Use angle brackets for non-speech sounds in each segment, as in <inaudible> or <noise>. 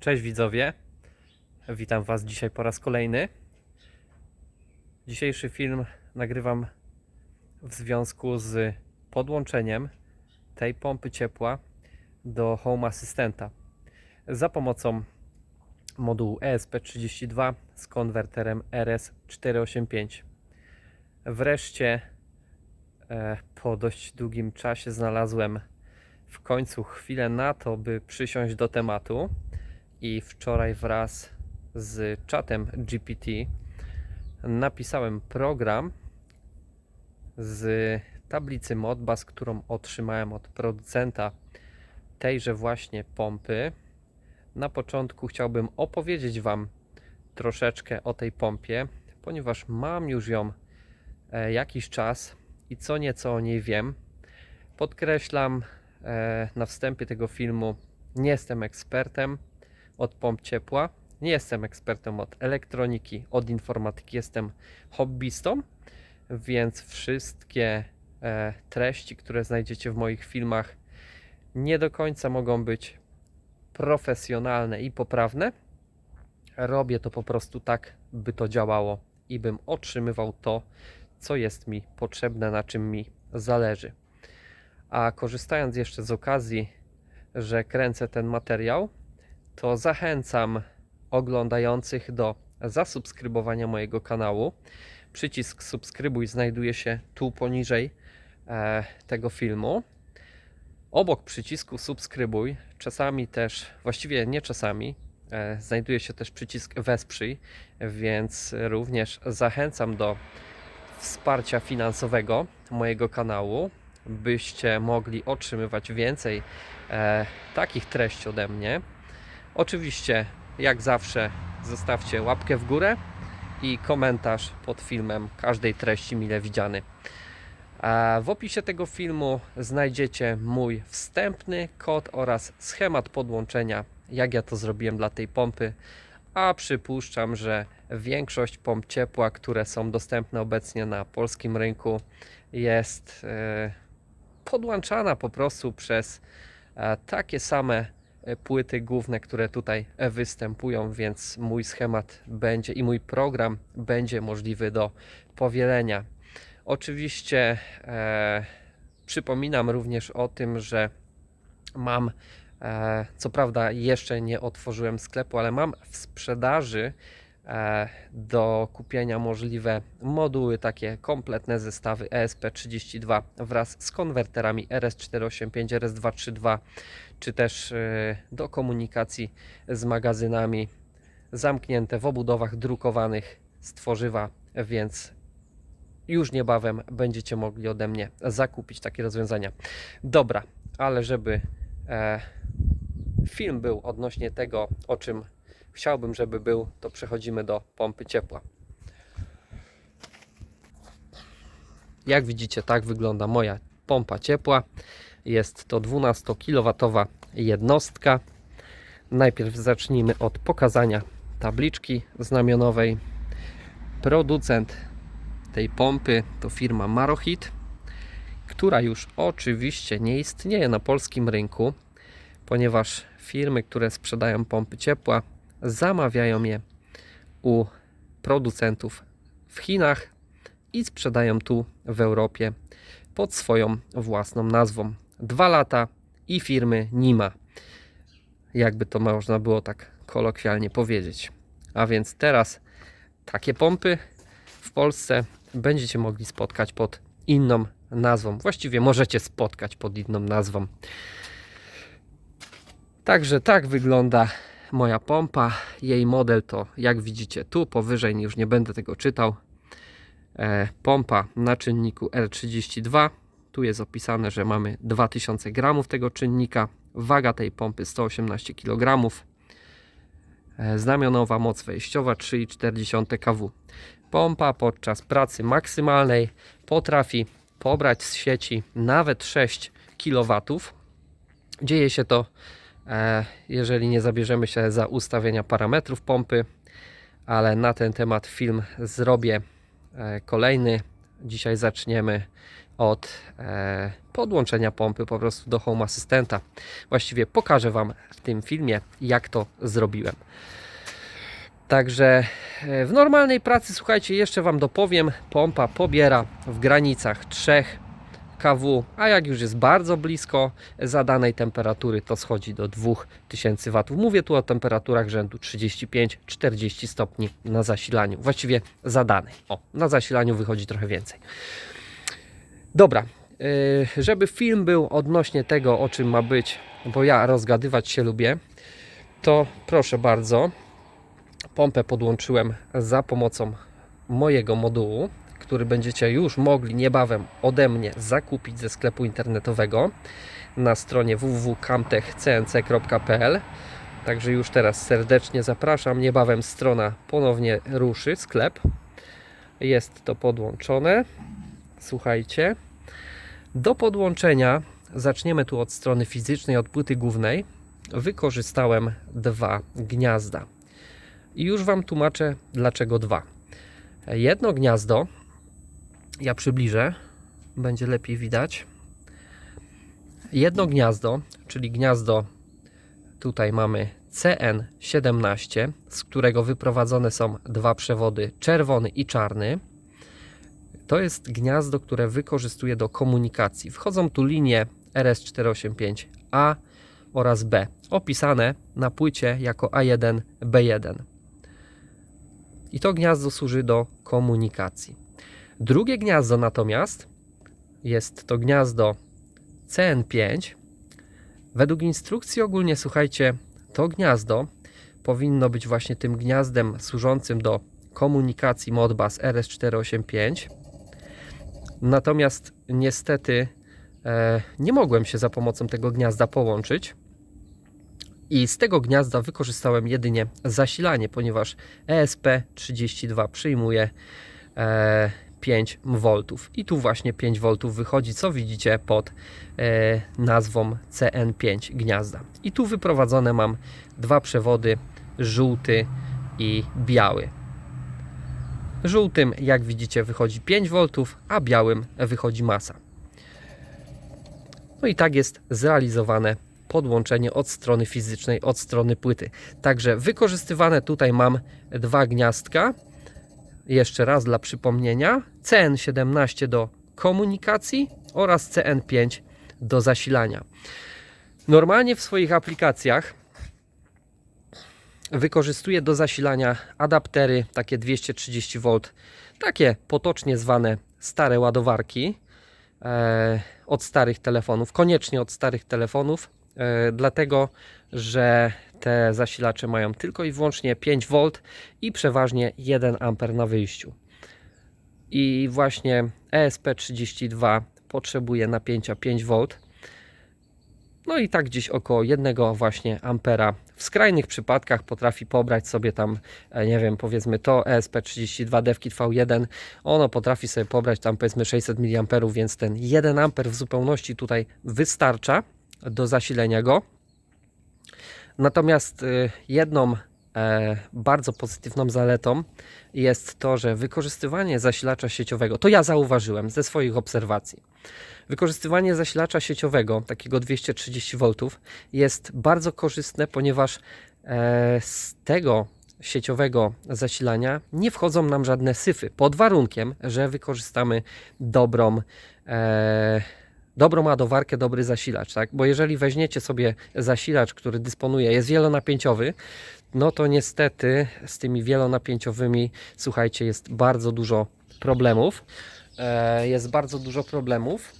Cześć widzowie, witam Was dzisiaj po raz kolejny. Dzisiejszy film nagrywam w związku z podłączeniem tej pompy ciepła do Home Assistanta za pomocą modułu ESP32 z konwerterem RS485. Wreszcie e, po dość długim czasie znalazłem w końcu chwilę na to, by przysiąść do tematu i wczoraj wraz z czatem GPT napisałem program z tablicy Modbus, którą otrzymałem od producenta tejże właśnie pompy. Na początku chciałbym opowiedzieć Wam troszeczkę o tej pompie, ponieważ mam już ją e, jakiś czas i co nieco o niej wiem. Podkreślam e, na wstępie tego filmu, nie jestem ekspertem od pomp ciepła. Nie jestem ekspertem od elektroniki, od informatyki, jestem hobbystą, więc wszystkie e, treści, które znajdziecie w moich filmach, nie do końca mogą być profesjonalne i poprawne. Robię to po prostu tak, by to działało i bym otrzymywał to, co jest mi potrzebne, na czym mi zależy. A korzystając jeszcze z okazji, że kręcę ten materiał, to zachęcam oglądających do zasubskrybowania mojego kanału. Przycisk subskrybuj znajduje się tu poniżej e, tego filmu. Obok przycisku subskrybuj, czasami też, właściwie nie czasami, e, znajduje się też przycisk wesprzyj, więc również zachęcam do wsparcia finansowego mojego kanału, byście mogli otrzymywać więcej e, takich treści ode mnie. Oczywiście, jak zawsze, zostawcie łapkę w górę i komentarz pod filmem każdej treści mile widziany. A w opisie tego filmu znajdziecie mój wstępny kod oraz schemat podłączenia, jak ja to zrobiłem dla tej pompy. A przypuszczam, że większość pomp ciepła, które są dostępne obecnie na polskim rynku, jest e, podłączana po prostu przez e, takie same płyty główne, które tutaj e, występują, więc mój schemat będzie i mój program będzie możliwy do powielenia. Oczywiście e, przypominam również o tym, że mam, e, co prawda jeszcze nie otworzyłem sklepu, ale mam w sprzedaży e, do kupienia możliwe moduły, takie kompletne zestawy ESP32 wraz z konwerterami RS485, RS232, czy też e, do komunikacji z magazynami zamknięte w obudowach drukowanych z tworzywa, więc już niebawem będziecie mogli ode mnie zakupić takie rozwiązania. Dobra, ale żeby e, film był odnośnie tego, o czym chciałbym, żeby był, to przechodzimy do pompy ciepła. Jak widzicie, tak wygląda moja pompa ciepła. Jest to 12 kW jednostka. Najpierw zacznijmy od pokazania tabliczki znamionowej. Producent tej pompy to firma Marohit, która już oczywiście nie istnieje na polskim rynku, ponieważ firmy, które sprzedają pompy ciepła, zamawiają je u producentów w Chinach i sprzedają tu w Europie pod swoją własną nazwą. Dwa lata i firmy nie ma. Jakby to można było tak kolokwialnie powiedzieć. A więc teraz takie pompy w Polsce będziecie mogli spotkać pod inną nazwą. Właściwie możecie spotkać pod inną nazwą. Także tak wygląda moja pompa. Jej model to, jak widzicie tu, powyżej już nie będę tego czytał. E, pompa na czynniku R32. Tu jest opisane, że mamy 2000 gramów tego czynnika. Waga tej pompy 118 kg. E, znamionowa moc wejściowa 3,4 kW. Pompa podczas pracy maksymalnej potrafi pobrać z sieci nawet 6 kW. Dzieje się to, jeżeli nie zabierzemy się za ustawienia parametrów pompy, ale na ten temat film zrobię e, kolejny. Dzisiaj zaczniemy od e, podłączenia pompy po prostu do Home Assistanta. Właściwie pokażę Wam w tym filmie, jak to zrobiłem. Także e, w normalnej pracy, słuchajcie, jeszcze Wam dopowiem, pompa pobiera w granicach 3 kW, a jak już jest bardzo blisko zadanej temperatury, to schodzi do 2000 W. Mówię tu o temperaturach rzędu 35-40 stopni na zasilaniu, właściwie zadanej. O, na zasilaniu wychodzi trochę więcej. Dobra, yy, żeby film był odnośnie tego, o czym ma być, bo ja rozgadywać się lubię, to proszę bardzo, pompę podłączyłem za pomocą mojego modułu, który będziecie już mogli niebawem ode mnie zakupić ze sklepu internetowego na stronie www.camtechcnc.pl. Także już teraz serdecznie zapraszam. Niebawem strona ponownie ruszy, sklep. Jest to podłączone. Słuchajcie. Do podłączenia zaczniemy tu od strony fizycznej, od płyty głównej. Wykorzystałem dwa gniazda. I już Wam tłumaczę, dlaczego dwa. Jedno gniazdo, ja przybliżę, będzie lepiej widać. Jedno gniazdo, czyli gniazdo, tutaj mamy CN17, z którego wyprowadzone są dwa przewody, czerwony i czarny. To jest gniazdo, które wykorzystuje do komunikacji. Wchodzą tu linie RS485A oraz B, opisane na płycie jako A1, B1 i to gniazdo służy do komunikacji. Drugie gniazdo natomiast jest to gniazdo CN5. Według instrukcji ogólnie, słuchajcie, to gniazdo powinno być właśnie tym gniazdem służącym do komunikacji Modbus RS485. Natomiast niestety e, nie mogłem się za pomocą tego gniazda połączyć i z tego gniazda wykorzystałem jedynie zasilanie, ponieważ ESP32 przyjmuje e, 5 V. I tu właśnie 5 V wychodzi, co widzicie pod e, nazwą CN5 gniazda. I tu wyprowadzone mam dwa przewody, żółty i biały. Żółtym, jak widzicie, wychodzi 5 V, a białym wychodzi masa. No i tak jest zrealizowane podłączenie od strony fizycznej, od strony płyty. Także wykorzystywane tutaj mam dwa gniazdka. Jeszcze raz dla przypomnienia. CN17 do komunikacji oraz CN5 do zasilania. Normalnie w swoich aplikacjach wykorzystuję do zasilania adaptery takie 230V, takie potocznie zwane stare ładowarki e, od starych telefonów, koniecznie od starych telefonów, E, dlatego że te zasilacze mają tylko i wyłącznie 5V i przeważnie 1 A na wyjściu. I właśnie ESP32 potrzebuje napięcia 5V. No i tak gdzieś około 1 właśnie ampera. W skrajnych przypadkach potrafi pobrać sobie tam, e, nie wiem, powiedzmy to ESP32 DevKit V1, ono potrafi sobie pobrać tam powiedzmy 600 mA, więc ten 1 A w zupełności tutaj wystarcza do zasilenia go. Natomiast y, jedną e, bardzo pozytywną zaletą jest to, że wykorzystywanie zasilacza sieciowego, to ja zauważyłem ze swoich obserwacji, wykorzystywanie zasilacza sieciowego, takiego 230V, jest bardzo korzystne, ponieważ e, z tego sieciowego zasilania nie wchodzą nam żadne syfy, pod warunkiem, że wykorzystamy dobrą e, dobrą ładowarkę, dobry zasilacz, tak? Bo jeżeli weźmiecie sobie zasilacz, który dysponuje, jest wielonapięciowy, no to niestety z tymi wielonapięciowymi, słuchajcie, jest bardzo dużo problemów. E, jest bardzo dużo problemów.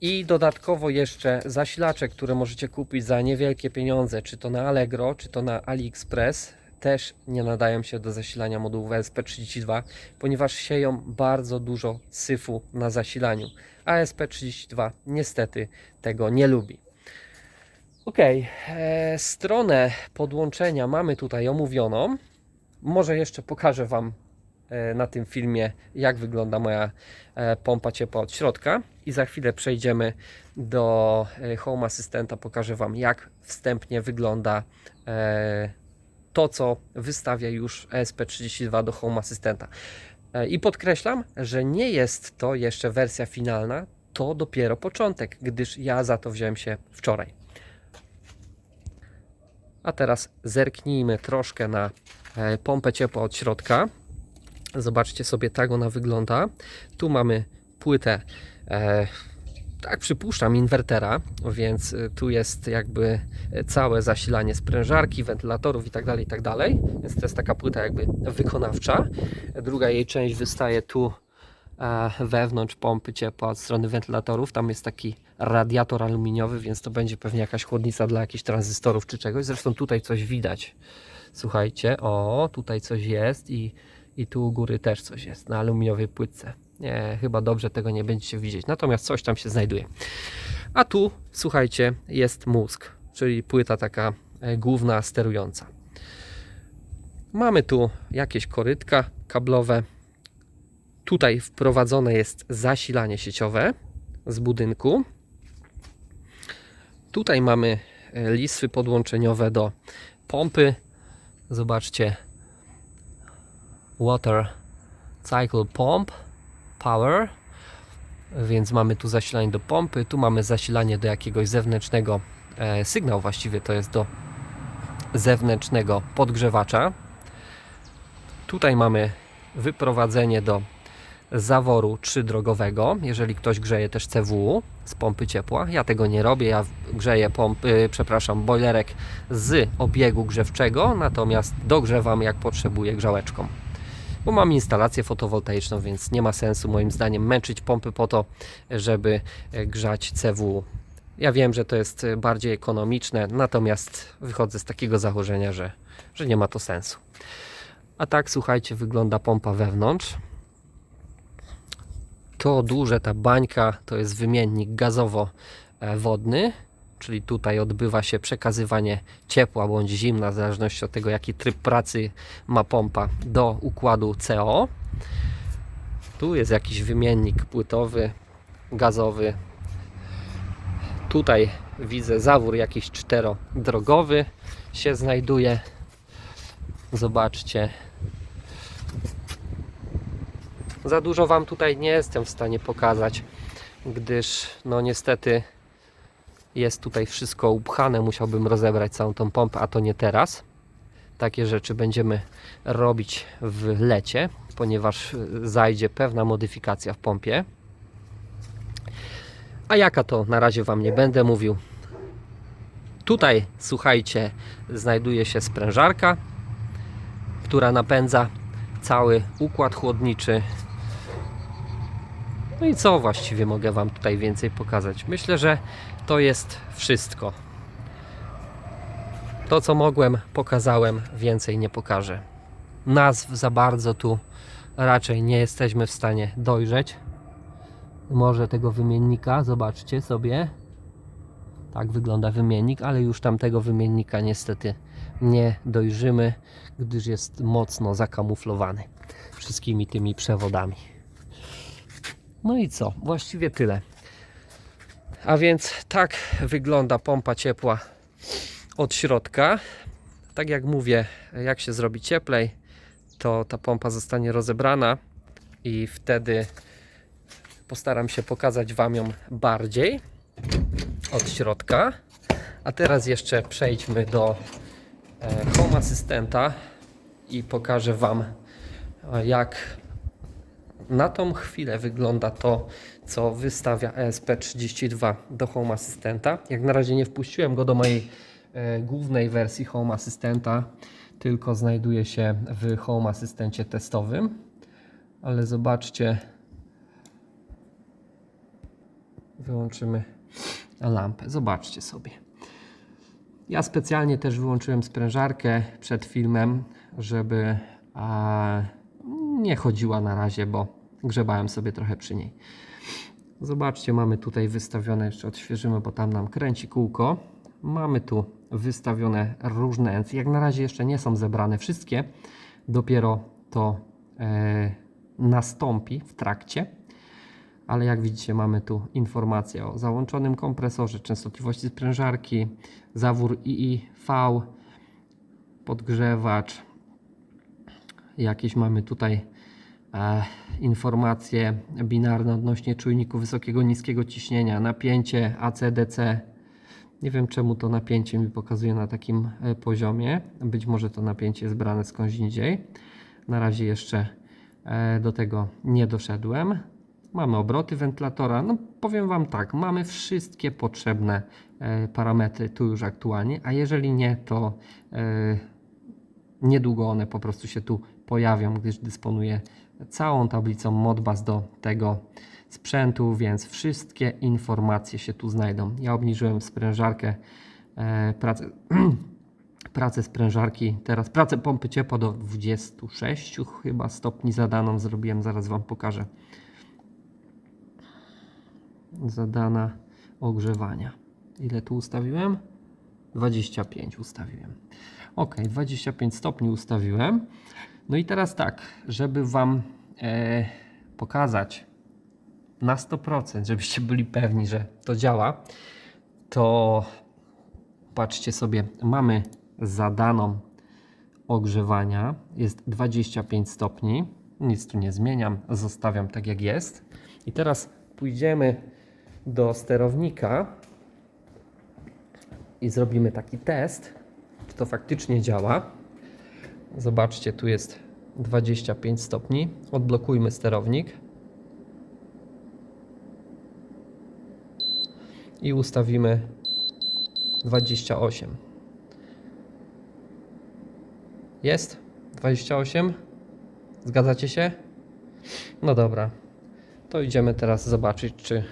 I dodatkowo jeszcze zasilacze, które możecie kupić za niewielkie pieniądze, czy to na Allegro, czy to na AliExpress, też nie nadają się do zasilania modułów ESP32, ponieważ sieją bardzo dużo syfu na zasilaniu. A ESP32 niestety tego nie lubi. Ok, e, stronę podłączenia mamy tutaj omówioną. Może jeszcze pokażę Wam e, na tym filmie, jak wygląda moja e, pompa ciepła od środka. I za chwilę przejdziemy do e, Home Assistanta. Pokażę Wam, jak wstępnie wygląda e, to, co wystawia już ESP32 do Home Assistanta. E, I podkreślam, że nie jest to jeszcze wersja finalna, to dopiero początek, gdyż ja za to wziąłem się wczoraj. A teraz zerknijmy troszkę na e, pompę ciepła od środka. Zobaczcie sobie, tak ona wygląda. Tu mamy płytę, e, tak przypuszczam, inwertera, więc e, tu jest jakby całe zasilanie sprężarki, wentylatorów i tak dalej, i tak. Więc to jest taka płyta jakby wykonawcza. Druga jej część wystaje tu e, wewnątrz pompy ciepła od strony wentylatorów. Tam jest taki radiator aluminiowy, więc to będzie pewnie jakaś chłodnica dla jakichś tranzystorów czy czegoś. Zresztą tutaj coś widać. Słuchajcie, o, tutaj coś jest i, i tu u góry też coś jest na aluminiowej płytce. Nie, chyba dobrze tego nie będziecie widzieć. Natomiast coś tam się znajduje. A tu, słuchajcie, jest mózg, czyli płyta taka e, główna sterująca. Mamy tu jakieś korytka kablowe. Tutaj wprowadzone jest zasilanie sieciowe z budynku. Tutaj mamy e, listwy podłączeniowe do pompy. Zobaczcie. Water Cycle Pump Power. Więc mamy tu zasilanie do pompy, tu mamy zasilanie do jakiegoś zewnętrznego e, właściwie to jest do zewnętrznego podgrzewacza. Tutaj mamy wyprowadzenie do zaworu trzydrogowego, jeżeli ktoś grzeje też CW z pompy ciepła. Ja tego nie robię, ja grzeję pompy, przepraszam, boilerek z obiegu grzewczego, natomiast dogrzewam jak potrzebuję grzałeczką. Bo mam instalację fotowoltaiczną, więc nie ma sensu moim zdaniem męczyć pompy po to, żeby e, grzać CW. Ja wiem, że to jest e, bardziej ekonomiczne, natomiast wychodzę z takiego założenia, że, że nie ma to sensu. A tak, słuchajcie, wygląda pompa wewnątrz to duże, ta bańka to jest wymiennik gazowo-wodny, czyli tutaj odbywa się przekazywanie ciepła bądź zimna, w zależności od tego, jaki tryb pracy ma pompa do układu CO. Tu jest jakiś wymiennik płytowy, gazowy. Tutaj widzę zawór jakiś czterodrogowy się znajduje. Zobaczcie, za dużo Wam tutaj nie jestem w stanie pokazać, gdyż no niestety jest tutaj wszystko upchane. Musiałbym rozebrać całą tą pompę, a to nie teraz. Takie rzeczy będziemy robić w lecie, ponieważ zajdzie pewna modyfikacja w pompie. A jaka to na razie Wam nie będę mówił. Tutaj, słuchajcie, znajduje się sprężarka, która napędza cały układ chłodniczy no i co właściwie mogę Wam tutaj więcej pokazać? Myślę, że to jest wszystko. To, co mogłem, pokazałem, więcej nie pokażę. Nazw za bardzo tu raczej nie jesteśmy w stanie dojrzeć. Może tego wymiennika, zobaczcie sobie. Tak wygląda wymiennik, ale już tamtego wymiennika niestety nie dojrzymy, gdyż jest mocno zakamuflowany wszystkimi tymi przewodami. No i co? Właściwie tyle. A więc tak wygląda pompa ciepła od środka. Tak jak mówię, jak się zrobi cieplej, to ta pompa zostanie rozebrana i wtedy postaram się pokazać Wam ją bardziej od środka. A teraz jeszcze przejdźmy do e, Home Assistanta i pokażę Wam e, jak na tą chwilę wygląda to, co wystawia ESP32 do Home Assistanta. Jak na razie nie wpuściłem go do mojej e, głównej wersji Home Assistanta, tylko znajduje się w Home Asystencie testowym. Ale zobaczcie, wyłączymy lampę. Zobaczcie sobie. Ja specjalnie też wyłączyłem sprężarkę przed filmem, żeby a, nie chodziła na razie, bo grzebałem sobie trochę przy niej. Zobaczcie, mamy tutaj wystawione, jeszcze odświeżymy, bo tam nam kręci kółko. Mamy tu wystawione różne ENC. Jak na razie jeszcze nie są zebrane wszystkie, dopiero to e, nastąpi w trakcie. Ale jak widzicie, mamy tu informację o załączonym kompresorze, częstotliwości sprężarki, zawór IIV, podgrzewacz. Jakieś mamy tutaj informacje binarne odnośnie czujniku wysokiego, niskiego ciśnienia, napięcie ACDC. Nie wiem czemu to napięcie mi pokazuje na takim e, poziomie. Być może to napięcie jest brane skądś indziej. Na razie jeszcze e, do tego nie doszedłem. Mamy obroty wentylatora. No powiem Wam tak, mamy wszystkie potrzebne e, parametry tu już aktualnie, a jeżeli nie, to niedługo one po prostu się tu pojawią, gdyż dysponuję całą tablicą Modbus do tego sprzętu, więc wszystkie informacje się tu znajdą. Ja obniżyłem sprężarkę, e, pracę, <clears throat> pracę sprężarki, teraz pracę pompy ciepła do 26 chyba stopni zadaną zrobiłem, zaraz Wam pokażę. Zadana ogrzewania. Ile tu ustawiłem? 25 ustawiłem. Ok, 25 stopni ustawiłem. No i teraz tak, żeby Wam e, pokazać na 100%, żebyście byli pewni, że to działa, to patrzcie sobie, mamy zadaną ogrzewania, jest 25 stopni, nic tu nie zmieniam, zostawiam tak jak jest. I teraz pójdziemy do sterownika i zrobimy taki test, czy to faktycznie działa. Zobaczcie, tu jest 25 stopni. Odblokujmy sterownik. I ustawimy 28. Jest? 28? Zgadzacie się? No dobra. To idziemy teraz zobaczyć, czy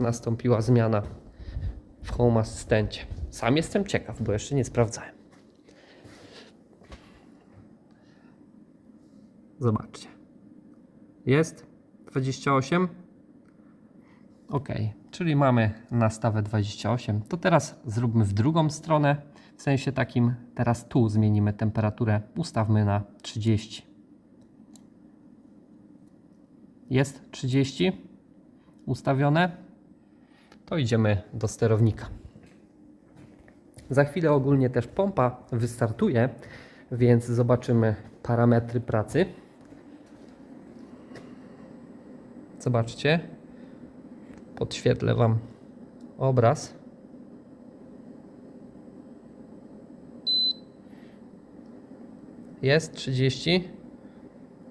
nastąpiła zmiana w Home Asystencie. Sam jestem ciekaw, bo jeszcze nie sprawdzałem. Zobaczcie. Jest 28. Ok, czyli mamy nastawę 28. To teraz zróbmy w drugą stronę. W sensie takim, teraz tu zmienimy temperaturę. Ustawmy na 30. Jest 30 ustawione. To idziemy do sterownika. Za chwilę ogólnie też pompa wystartuje, więc zobaczymy parametry pracy. Zobaczcie. Podświetlę Wam obraz. Jest 30?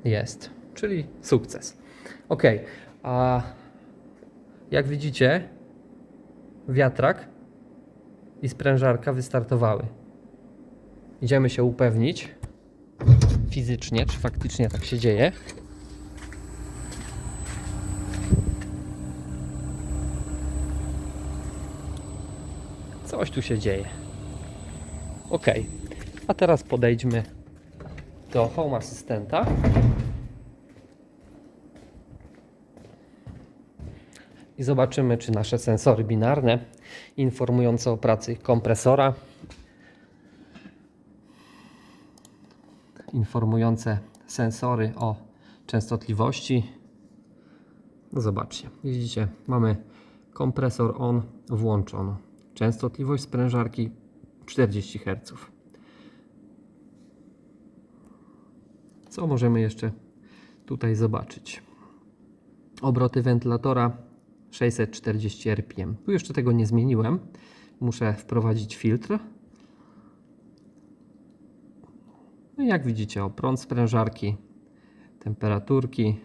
Jest, czyli sukces. Ok, a jak widzicie, wiatrak i sprężarka wystartowały. Idziemy się upewnić fizycznie, czy faktycznie tak się dzieje. Coś tu się dzieje. Ok, a teraz podejdźmy do Home Assistanta. I zobaczymy, czy nasze sensory binarne informujące o pracy kompresora, informujące sensory o częstotliwości. No zobaczcie, widzicie, mamy kompresor on włączony. Częstotliwość sprężarki 40 Hz. Co możemy jeszcze tutaj zobaczyć? Obroty wentylatora 640 rpm. Tu jeszcze tego nie zmieniłem. Muszę wprowadzić filtr. No jak widzicie, o prąd sprężarki, temperaturki,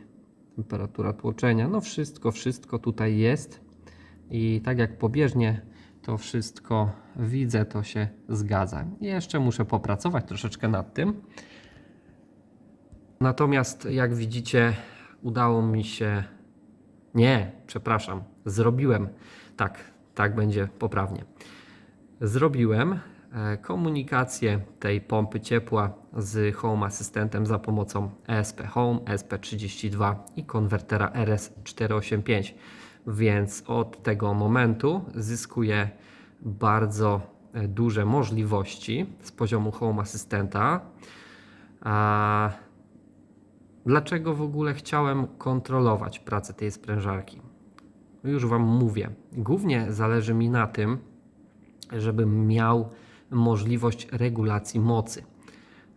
temperatura tłoczenia, no wszystko, wszystko tutaj jest. I tak jak pobieżnie to wszystko widzę, to się zgadza. Jeszcze muszę popracować troszeczkę nad tym. Natomiast jak widzicie, udało mi się. Nie, przepraszam, zrobiłem. Tak, tak będzie poprawnie. Zrobiłem e, komunikację tej pompy ciepła z Home Asystentem za pomocą ESP Home, ESP32 i konwertera RS485. Więc od tego momentu zyskuję bardzo e, duże możliwości z poziomu Home Assistanta. A dlaczego w ogóle chciałem kontrolować pracę tej sprężarki? Już Wam mówię. Głównie zależy mi na tym, żebym miał możliwość regulacji mocy.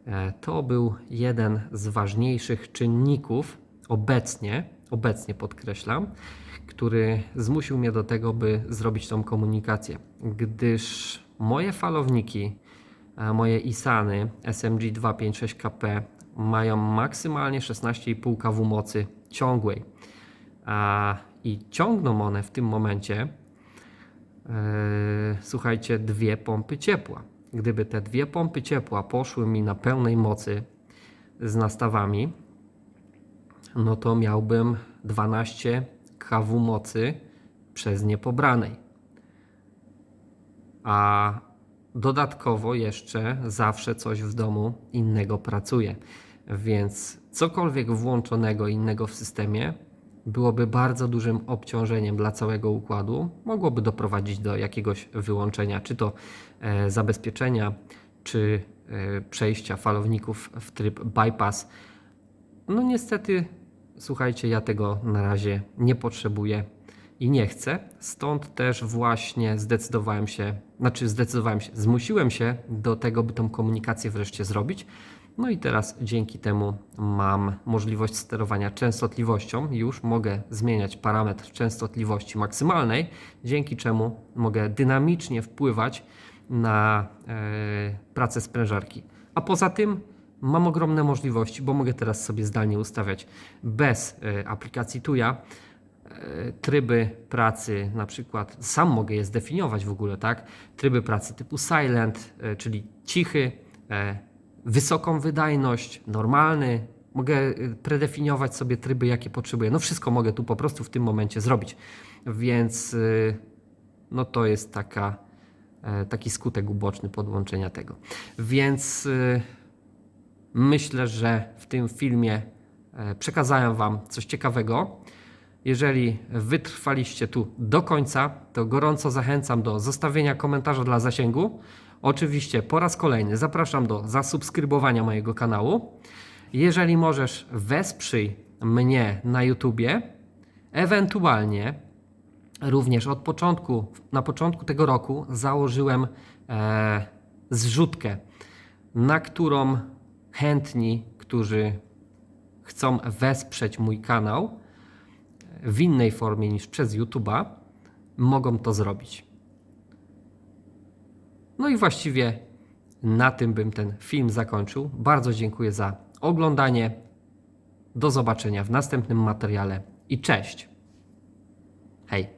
E, To był jeden z ważniejszych czynników obecnie, obecnie podkreślam, który zmusił mnie do tego, by zrobić tą komunikację, gdyż moje falowniki, e, moje ISANy SMG 256KP mają maksymalnie 16,5 kW mocy ciągłej. I ciągną one w tym momencie, e, słuchajcie, dwie pompy ciepła. Gdyby te dwie pompy ciepła poszły mi na pełnej mocy z nastawami, no to miałbym 12 kW mocy przez niepobranej. A dodatkowo jeszcze zawsze coś w domu innego pracuje. Więc cokolwiek włączonego innego w systemie byłoby bardzo dużym obciążeniem dla całego układu. Mogłoby doprowadzić do jakiegoś wyłączenia, czy to e, zabezpieczenia, czy e, przejścia falowników w tryb bypass. No niestety, słuchajcie, ja tego na razie nie potrzebuję i nie chcę. Stąd też właśnie zdecydowałem się, znaczy zdecydowałem się, zmusiłem się do tego, by tą komunikację wreszcie zrobić. No i teraz dzięki temu mam możliwość sterowania częstotliwością. Już mogę zmieniać parametr częstotliwości maksymalnej, dzięki czemu mogę dynamicznie wpływać na e, pracę sprężarki. A poza tym mam ogromne możliwości, bo mogę teraz sobie zdalnie ustawiać bez e, aplikacji Tuya e, tryby pracy, na przykład sam mogę je zdefiniować w ogóle, tak? Tryby pracy typu silent, e, czyli cichy, wysoką wydajność, normalny. Mogę predefiniować sobie tryby, jakie potrzebuję. No wszystko mogę tu po prostu w tym momencie zrobić. Więc no to jest taka, taki skutek uboczny podłączenia tego. Więc myślę, że w tym filmie e, przekazałem Wam coś ciekawego. Jeżeli wytrwaliście tu do końca, to gorąco zachęcam do zostawienia komentarza dla zasięgu. Oczywiście po raz kolejny zapraszam do zasubskrybowania mojego kanału. Jeżeli możesz, wesprzyj mnie na YouTubie. Ewentualnie również od początku, na początku tego roku założyłem e, zrzutkę, na którą chętni, którzy chcą wesprzeć mój kanał w innej formie niż przez YouTube'a, mogą to zrobić. No i właściwie na tym bym ten film zakończył. Bardzo dziękuję za oglądanie. Do zobaczenia w następnym materiale i cześć. Hej.